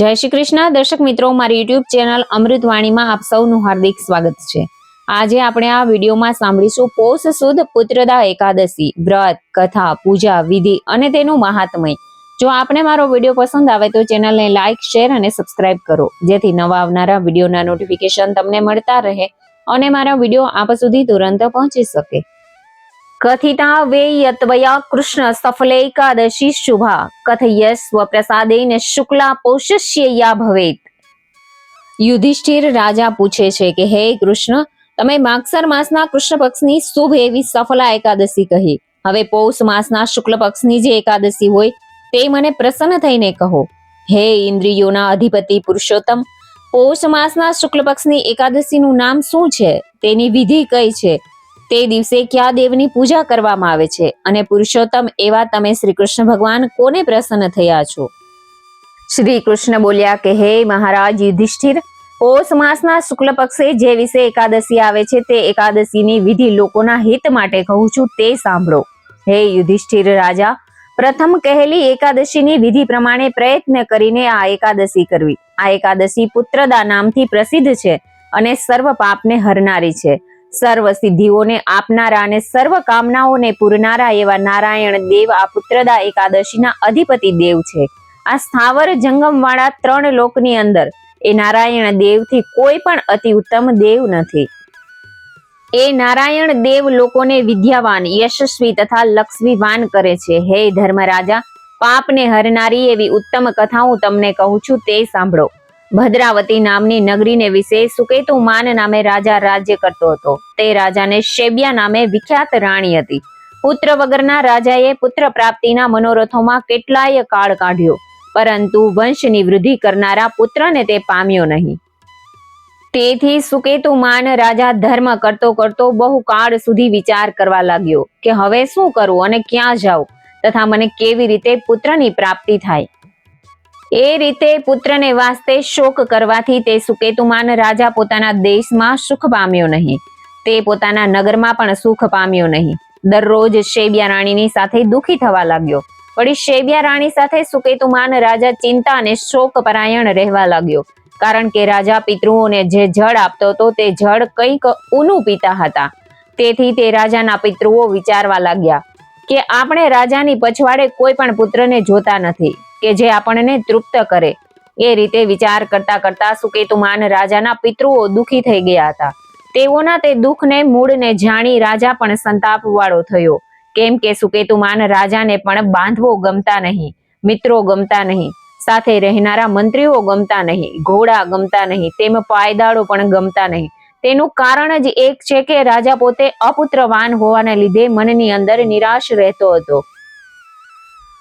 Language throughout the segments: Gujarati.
જય શ્રી કૃષ્ણ. દર્શક મિત્રો, મારી યુટ્યુબ ચેનલ અમૃતવાણીમાં આપ સૌનું હાર્દિક સ્વાગત છે. આજે આપણે આ વિડીયોમાં સાંભળીશું પોષ સુદ પુત્રદા એકાદશી, વ્રત, કથા, પૂજા, વિધિ અને તેનું મહાત્મય. જો આપને મારો વીડિયો પસંદ આવે તો ચેનલને લાઇક શેર અને સબસ્ક્રાઇબ કરો. જેથી નવા આવનારા વિડીયોના નોટિફિકેશન તમને મળતા રહે અને મારા વીડિયો આપ સુધી તુરંત પહોંચી શકે. કથિતા વે યત્વયા કૃષ્ણ સફલેકાદશી શુભા કથય સ્વપ્રસાદેન શુક્લા પૌષસ્ય યા ભવેત યુધિષ્ઠિર રાજા પૂછે છે કે હે કૃષ્ણ તમે માગસર માસના કૃષ્ણ પક્ષની શુભ એવી સફલા એકાદશી કહી હવે પૌષ માસના શુક્લ પક્ષની જે એકાદશી હોય તે મને પ્રસન્ન થઈને કહો હે ઇન્દ્રિયોના અધિપતિ પુરુષોત્તમ પૌષ માસના શુક્લ પક્ષની એકાદશીનું નામ શું છે તેની વિધિ કઈ છે તે દિવસે કયા દેવની પૂજા કરવામાં આવે છે? અને પુરુષોત્તમ, એવા તમે શ્રી કૃષ્ણ ભગવાન કોને પ્રસન્ન થયા છો? શ્રી કૃષ્ણ બોલ્યા કે, હે મહારાજ યુધિષ્ઠિર, પોષ માસના શુક્લ પક્ષે જે વિશે એકાદશી આવે છે તે એકાદશીની વિધિ લોકોના હિત માટે કહું છું તે સાંભળો. હે યુધિષ્ઠિર રાજા, પ્રથમ કહેલી એકાદશીની વિધિ પ્રમાણે પ્રયત્ન કરીને આ એકાદશી કરવી. આ એકાદશી પુત્રદા નામથી પ્રસિદ્ધ છે અને સર્વ પાપને હરનારી છે. સર્વ સિદ્ધિઓને આપનારા અને સર્વ કામનાઓને પૂરનારા એવા નારાયણ દેવ, આ પુત્રદા એકાદશીના અધિપતિ દેવ છે. આ સ્થાવર જંગમ વાળા ત્રણ લોકની અંદર એ નારાયણ દેવથી કોઈ પણ અતિ ઉત્તમ દેવ નથી. એ નારાયણ દેવ લોકોને વિદ્યાવાન, યશસ્વી તથા લક્ષ્મીવાન કરે છે. હે ધર્મરાજા, પાપને હરનારી એવી ઉત્તમ કથા હું તમને કહું છું, તે સાંભળો. ભદ્રાવતી નામની નગરીને વિશે સુકેતુ માન નામે રાજા રાજ્ય કરતો હતો. તે રાજાને શેબિયા નામે વિખ્યાત રાણી હતી. પુત્ર વગરના રાજાએ પુત્ર પ્રાપ્તિના મનોરથોમાં કેટલાય કાળ કાઢ્યો, પરંતુ વંશની વૃદ્ધિ કરનારા પુત્રને તે પામ્યો નહીં. તેથી સુકેતુમાન રાજા ધર્મ કરતો કરતો બહુ કાળ સુધી વિચાર કરવા લાગ્યો કે હવે શું કરવું અને ક્યાં જાઉં તથા મને કેવી રીતે પુત્રની પ્રાપ્તિ થાય. એ રીતે પુત્રને વાસ્તે શોક કરવાથી તે સુકેતુમાન રાજા પોતાના દેશમાં સુખ પામ્યો નહીં. તે પોતાના નગરમાં પણ સુખ પામ્યો નહીં. દરરોજ શેબિયા રાણીની સાથે દુખી થવા લાગ્યો. વળી શેબિયા રાણી સાથે સુકેતુમાન રાજા ચિંતા અને શોક પરાયણ રહેવા લાગ્યો. કારણ કે રાજા પિતૃઓને જે જળ આપતો હતો તે જળ કંઈક ઊનું પીતા હતા. તેથી તે રાજાના પિતૃઓ વિચારવા લાગ્યા કે આપણે રાજાની પછવાડે કોઈ પણ પુત્રને જોતા નથી. કે જે આપણને તૃપ્ત કરે. એ રીતે વિચાર કરતા કરતા સુકેતુમાન રાજાના પિતૃઓ દુખી થઈ ગયા હતા. તેઓના તે દુઃખને મૂળને જાણી રાજા પણ સંતાપ વાળો થયો. કેમ કે સુકેતુમાન રાજાને પણ બાંધવો ગમતા નહીં, મિત્રો ગમતા નહીં, સાથે રહેનારા મંત્રીઓ ગમતા નહીં, ઘોડા ગમતા નહીં, તેમ પાયદાળો પણ ગમતા નહીં. તેનું કારણ જ એક છે કે રાજા પોતે અપુત્રવાન હોવાને લીધે મનની અંદર નિરાશ રહેતો હતો.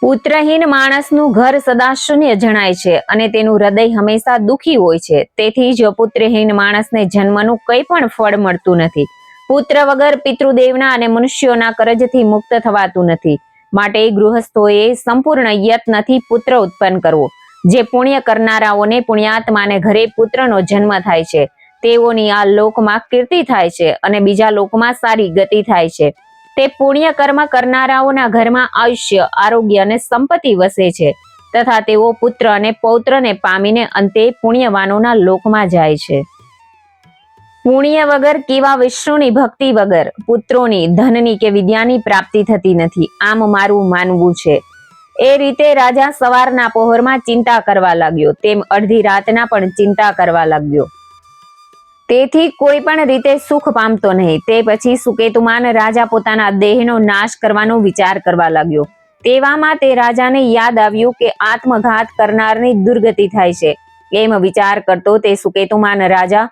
પુત્રહીન માણસનું ઘર સદા શૂન્ય જણાય છે અને તેનું હૃદય હંમેશા દુખી હોય છે. તેથી જ પુત્રહીન માણસને જન્મનું કંઈ પણ ફળ મળતું નથી. પુત્ર વગર પિતૃદેવના અને મનુષ્યોના કરજથી મુક્ત થવાતું નથી. માટે ગૃહસ્થોએ સંપૂર્ણ યત્નથી પુત્ર ઉત્પન્ન કરવો. જે પુણ્ય કરનારાઓને પુણ્યાત્માને ઘરે પુત્રનો જન્મ થાય છે. તેઓની આ લોકમાં કીર્તિ થાય છે અને બીજા લોકમાં સારી ગતિ થાય છે. તે પુણ્ય કર્મ કરનારાઓના ઘરમાં આયુષ્ય, આરોગ્ય અને સંપત્તિ વસે છે તથા તેઓ પુત્ર અને પૌત્રને પામીને અંતે પુણ્યવાનોના લોકમાં જાય છે. પુણ્ય વગર કેવા વિષ્ણુની ભક્તિ વગર પુત્રોની, ધનની કે વિદ્યાની પ્રાપ્તિ થતી નથી, આમ મારું માનવું છે. એ રીતે રાજા સવારના પહોરમાં ચિંતા કરવા લાગ્યો, તેમ અડધી રાતના પણ ચિંતા કરવા લાગ્યો. તેથી કોઈ પણ રીતે સુખ પામતો નહીં. તે પછી સુકેતુમાન રાજા પોતાના દેહનો નાશ કરવાનો વિચાર કરવા લાગ્યો. તેવામાં તે રાજાને યાદ આવ્યું કે આત્મઘાત કરનારની દુર્ગતિ થાય છે. એમ વિચાર કરતો તે સુકેતુમાન રાજા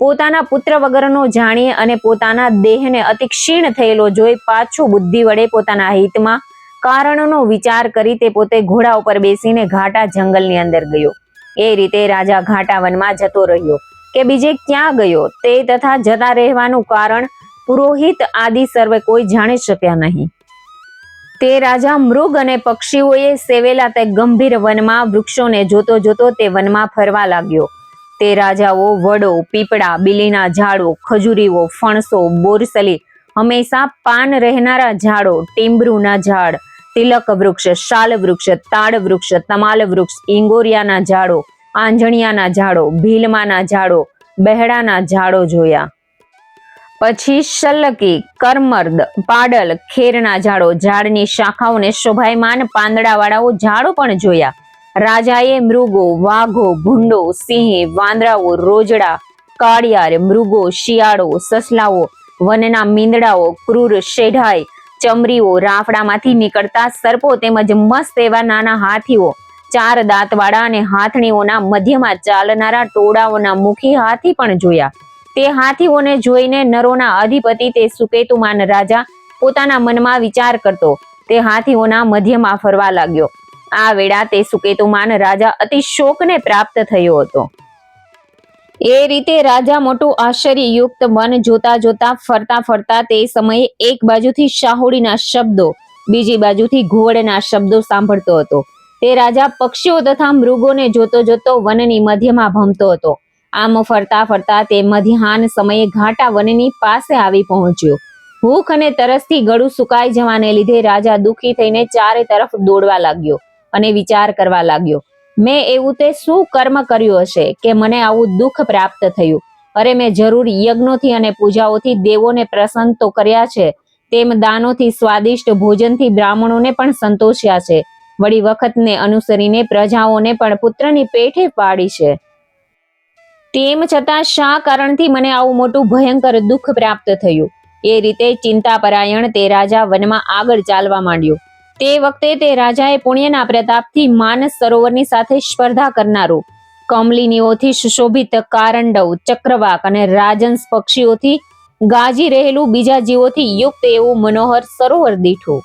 પોતાના પુત્ર વગરનો જાણી અને પોતાના દેહને અતિ ક્ષીણ થયેલો જોઈ પાછું બુદ્ધિ વડે પોતાના હિતમાં કારણોનો વિચાર કરી તે પોતે ઘોડા ઉપર બેસીને ઘાટા જંગલની અંદર ગયો. એ રીતે રાજા ઘાટા વનમાં જતો રહ્યો. કે બીજે ક્યાં ગયો? તે તથા જતા રહેવાનું કારણ પુરોહિત આદિ સર્વે કોઈ જાણી શક્યા નહીં. તે રાજા મૃગ અને પક્ષીઓએ સેવેલા તે ગંભીર વનમાં વૃક્ષોને જોતો જોતો તે વનમાં ફરવા લાગ્યો. તે રાજાઓ વડો, પીપળા, બીલીના ઝાડો, ખજૂરીઓ, ફણસો, બોરસલી, હંમેશા પાન રહેનારા ઝાડો ટીમ્બરૂના ઝાડ, તિલક વૃક્ષ, શાલ વૃક્ષ, તાડ વૃક્ષ, તમાલ વૃક્ષ, ઇંગોરિયાના ઝાડો આંજણિયાના ઝાડો, ભીલમાના ઝાડો, બહેડાના ઝાડો જોયા. પછી શલ્લકી કરમર્દ, પાડલ, ખેરના ઝાડો, ઝાડની શાખાઓને શોભાયમાન પાંદડાવાળાઓ ઝાડો પણ જોયા. રાજાએ મૃગો, વાઘો, ભૂંડો, સિંહ, વાંદરાઓ, રોજડા, કાળિયાર, મૃગો, શિયાળો, સસલાઓ, વનના મીંદડાઓ, ક્રૂર, શેઢાઈ, ચમરીઓ રાફડામાંથી નીકળતા સર્પો તેમજ મસ્ત એવા નાના હાથીઓ ચાર દાંતવાળા અને હાથણીઓના મધ્યમાં ચાલનારા ટોળાઓના મુખી હાથી પણ જોયા. તે હાથીઓને જોઈને નરોના અધિપતિ તે સુકેતુમાન રાજા પોતાના મનમાં વિચાર કરતો. તે હાથીઓના મધ્યમાં ફરવા લાગ્યો. આ વેળા તે સુકેતુમાન રાજા અતિ શોકને પ્રાપ્ત થયો હતો. એ રીતે રાજા મોટું આશ્ચર્યયુક્ત વન જોતા જોતા ફરતા ફરતા તે સમયે એક બાજુથી શાહુડીના શબ્દો, બીજી બાજુથી ઘુવડના શબ્દો સાંભળતો હતો. તે રાજા પક્ષીઓ તથા મૃગોને જોતો જોતો વનની મધ્યમાં ભમતો હતો. આમ ફરતા ફરતા તે મધ્યાહન સમયે ઘાટા વનની પાસે આવી પહોંચ્યો. ભૂખ અને તરસથી ગળું સુકાઈ જવાને લીધે રાજા દુઃખી થઈને ચારે તરફ દોડવા લાગ્યો અને વિચાર કરવા લાગ્યો, મેં એવું તે શું કર્મ કર્યું હશે કે મને આવું દુઃખ પ્રાપ્ત થયું? અરે મેં જરૂર યજ્ઞોથી અને પૂજાઓથી દેવોને પ્રસન્ન તો કર્યા છે, તેમ દાનોથી સ્વાદિષ્ટ ભોજનથી બ્રાહ્મણોને પણ સંતોષ્યા છે. વળી વખતને અનુસરીને પ્રજાઓને પણ પુત્રની પેઠે પાડી છે. તેમ છતાં શા કારણથી મને આવું મોટું ભયંકર દુઃખ પ્રાપ્ત થયું? એ રીતે ચિંતાપરાયણ તે રાજા વનમાં આગળ ચાલવા માંડ્યો. તે વખતે તે રાજાએ પુણ્યના પ્રતાપથી માનસ સરોવરની સાથે સ્પર્ધા કરનારું, કમલિનીઓથી સુશોભિત કારંડવ, ચક્રવાક અને રાજંસ પક્ષીઓથી ગાજી રહેલું બીજા જીવોથી યુક્ત એવું મનોહર સરોવર દીઠું.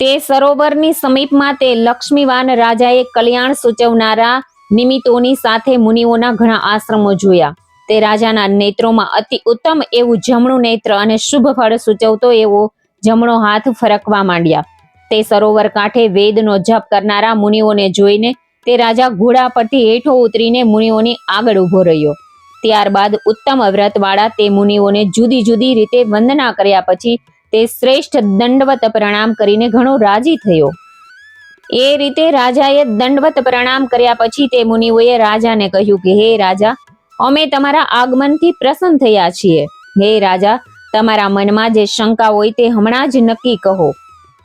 તે સરોવરની સમીપમાં તે લક્ષ્મીવાન રાજાએ કલ્યાણ સૂચવનારા નિમિત્તોની સાથે મુનિઓના ઘણા આશ્રમો જોયા. તે રાજાના નેત્રોમાં અતિ ઉત્તમ એવું જમણું નેત્ર અને શુભ ફળ સૂચવતો એવો જમણો હાથ ફરકવા માંડ્યા. તે સરોવર કાંઠે વેદનો જપ કરનારા મુનિઓને જોઈને તે રાજા ઘોડા પરથી હેઠો ઉતરીને મુનિઓની આગળ ઊભો રહ્યો. ત્યારબાદ ઉત્તમ વ્રતવાળા તે મુનિઓને જુદી જુદી રીતે વંદના કર્યા પછી તે શ્રેષ્ઠ દંડવત પ્રણામ કરીને ઘણો રાજી થયો. એ રીતે રાજાએ દંડવત પ્રણામ કર્યા પછી તે મુનિઓએ રાજાને કહ્યું કે, હે રાજા, અમે તમારા આગમનથી પ્રસન્ન થયા છીએ. હે રાજા, તમારા મનમાં જે શંકા હોય તે હમણાં જ નક્કી કહો.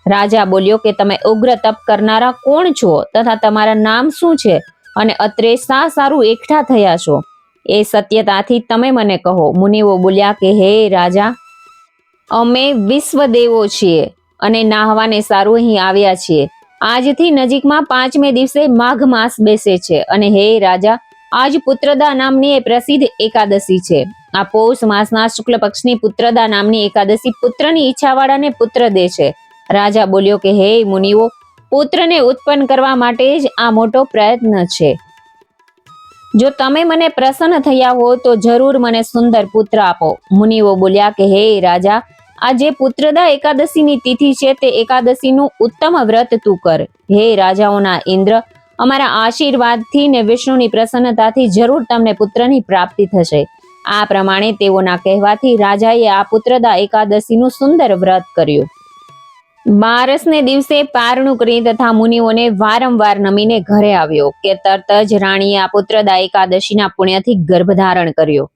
રાજા બોલ્યો કે, તમે ઉગ્ર તપ કરનારા કોણ છો તથા તમારા નામ શું છે? અને અત્રે શા સારું એકઠા થયા છો? એ સત્યતાથી તમે મને કહો. મુનિઓ બોલ્યા કે, હે રાજા અમે વિશ્વદેવો છીએ અને નાહવાને સારું અહીં આવ્યા છીએ. આજથી નજીકમાં પાંચમે દિવસે માઘ માસ બેસે છે અને હે રાજા, આજ પુત્રદા નામની એ પ્રસિદ્ધ એકાદશી છે. આ પૌષ માસના શુક્લ પક્ષની પુત્રદા નામની એકાદશી પુત્રની ઈચ્છાવાળાને પુત્ર દે છે. રાજા બોલ્યો કે, હે મુનિઓ, પુત્રને ઉત્પન્ન કરવા માટે જ આ મોટો પ્રયત્ન છે. જો તમે મને પ્રસન્ન થયા હો તો જરૂર મને સુંદર પુત્ર આપો. મુનિઓ બોલ્યા કે, હે રાજા આ જે પુત્રદા એકાદશીની તિથિ છે તે એકાદશીનું ઉત્તમ વ્રત તું કર. હે રાજાઓના ઇન્દ્ર, અમારા આશીર્વાદથી ને વિષ્ણુની પ્રસન્નતાથી જરૂર તમને પુત્રની પ્રાપ્તિ થશે. આ પ્રમાણે તેઓના કહેવાથી રાજાએ આ પુત્રદા એકાદશીનું સુંદર વ્રત કર્યું. બારસને દિવસે પારણું કરી તથા મુનિઓને વારંવાર નમીને ઘરે આવ્યો કે તરત જ રાણીએ આ પુત્રદા એકાદશીના પુણ્યથી ગર્ભધારણ કર્યો.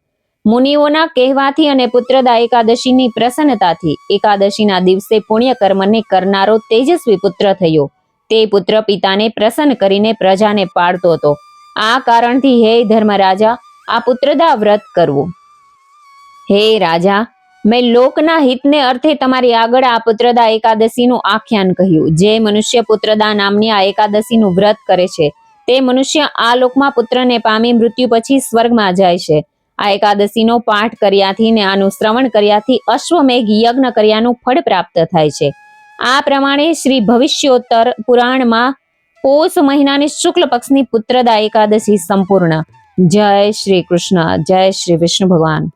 મુનિઓના કહેવાથી અને પુત્રદા એકાદશીની પ્રસન્નતાથી એકાદશીના દિવસે પુણ્ય કર્મને કરનારો તેજસ્વી પુત્ર થયો. તે પુત્ર પિતાને પ્રસન્ન કરીને પ્રજાને પાળતો હતો. આ કારણથી હે ધર્મરાજા, આ પુત્રદા વ્રત કરવું. હે રાજા, મેં લોકના હિતને અર્થે તમારી આગળ આ પુત્રદા એકાદશીનું આખ્યાન કહ્યું. જે મનુષ્ય પુત્રદા નામની આ એકાદશીનું વ્રત કરે છે, તે મનુષ્ય આ લોકમાં પુત્રને પામી મૃત્યુ પછી સ્વર્ગમાં જાય છે. આ એકાદશીનો પાઠ કર્યાથી ને આનું શ્રવણ કર્યાથી અશ્વમેઘ યજ્ઞ કર્યાનું ફળ પ્રાપ્ત થાય છે. આ પ્રમાણે શ્રી ભવિષ્યોત્તર પુરાણમાં પોષ મહિનાની શુક્લ પક્ષની પુત્રદા એકાદશી સંપૂર્ણ. જય શ્રી કૃષ્ણ, જય શ્રી વિષ્ણુ ભગવાન.